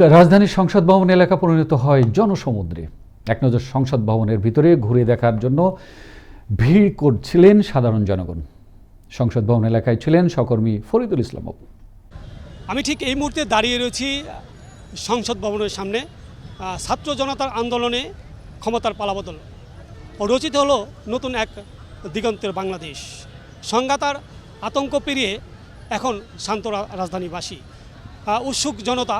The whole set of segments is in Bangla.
রাজধানীর সংসদ ভবন এলাকা পরিণত হয় জনসমুদ্রে। এক নজর সংসদ ভবনের ভিতরে ঘুরে দেখার জন্য ভিড় করছিলেন সাধারণ জনগণ। সংসদ ভবন এলাকায় ছিলেন সহকর্মী ফরিদুল ইসলাম অপু আমি ঠিক এই মুহূর্তে দাঁড়িয়ে রয়েছি সংসদ ভবনের সামনে। ছাত্র জনতার আন্দোলনে ক্ষমতার পালাবদল। রচিত হলো নতুন এক দিগন্তের বাংলাদেশ। সংঘাতার আতঙ্ক পেরিয়ে এখন শান্ত রাজধানীবাসী। উৎসুক জনতা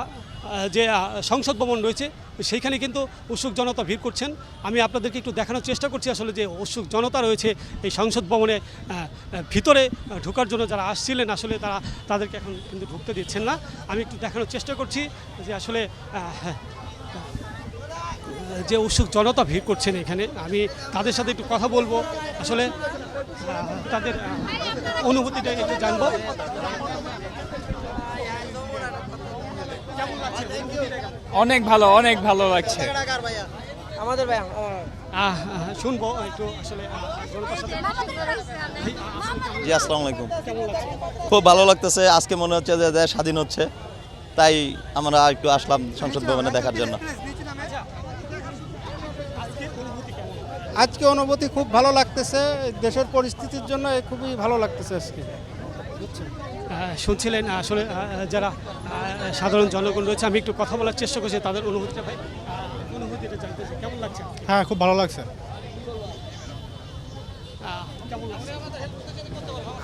যে সংসদ ভবন রয়েছে, সেইখানে কিন্তু উৎসুক জনতা ভিড় করছেন। আমি আপনাদেরকে একটু দেখানোর চেষ্টা করছি আসলে যে উৎসুক জনতা রয়েছে এই সংসদ ভবনে ভিতরে ঢোকার জন্য যারা আসছিলেন, আসলে তারা, তাদেরকে এখন কিন্তু ঢুকতে দিচ্ছেন না। আমি একটু দেখানোর চেষ্টা করছি যে আসলে যে উৎসুক জনতা ভিড় করছেন এখানে, আমি তাদের সাথে একটু কথা বলব। আসলে তাদের অনুভূতিটা একটু জানব। অনেক ভালো অনেক ভালো লাগছে। আমাদের ভাই শুনব একটু আসলে জি আসসালামু আলাইকুম। খুব ভালো লাগতেছে। আজকে মনে হচ্ছে যে দেশ স্বাধীন হচ্ছে। তাই আমরা একটু আসলাম সংসদ ভবনে দেখার জন্য। আজকে অনুভূতি খুব ভালো লাগতেছে। দেশের পরিস্থিতির জন্য খুবই ভালো লাগতেছে আজকে। শুনছিলেন আসলে যারা সাধারণ জনগণ রয়েছে আমি একটু কথা বলার চেষ্টা করছি তাদের অনুভূতিটা ভাই অনুভূতিটা জানতে চাই। কেমন লাগছে? হ্যাঁ খুব ভালো লাগছে।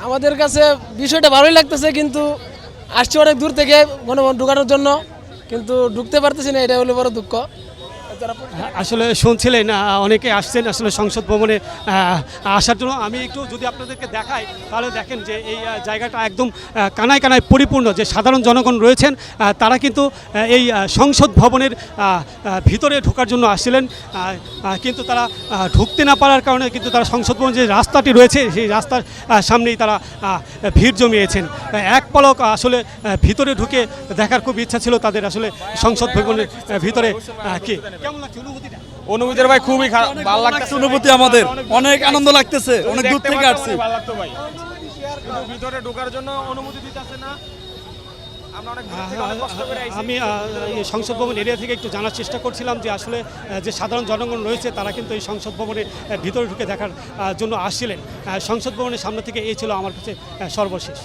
আমাদের কাছে বিষয়টা ভালোই লাগতেছে কিন্তু আসছি অনেক দূর থেকে গণভবন ঢুকানোর জন্য কিন্তু ঢুকতে পারতেছি না এটা হলো বড় দুঃখ। আসলে শুনছিলেন অনেকে আসছেন আসলে সংসদ ভবনে আসার জন্য। আমি একটু যদি আপনাদেরকে দেখাই, তাহলে দেখেন যে এই জায়গাটা একদম কানায় কানায় পরিপূর্ণ। যে সাধারণ জনগণ রয়েছেন তারা কিন্তু এই সংসদ ভবনের ভিতরে ঢোকার জন্য আসছিলেন। কিন্তু তারা ঢুকতে না পারার কারণে কিন্তু তারা সংসদ ভবন যে রাস্তাটি রয়েছে, সেই রাস্তার সামনেই তারা ভিড় জমিয়েছেন। এক পলক আসলে ভিতরে ঢুকে দেখার খুব ইচ্ছা ছিল তাদের আসলে সংসদ ভবনের ভিতরে কি? অনুভূতির ভাই খুবই খারাপ ভালো লাগছে। অনুভূতি আমাদের। অনেক আনন্দ লাগতেছে। অনেক দূর থেকে আসছি। ভালো লাগতো ভাই। ভিতরে ঢোকার জন্য অনুমতি দিতেছে না। আমি সংসদ ভবন এরিয়া থেকে একটু জানার চেষ্টা করছিলাম যে আসলে যে সাধারণ জনগণ রয়েছে তারা কিন্তু এই সংসদ ভবনের ভিতরে ঢুকে দেখার জন্য আসছিলেন। সংসদ ভবনের সামনে থেকে এই ছিল আমার কাছে সর্বশেষ।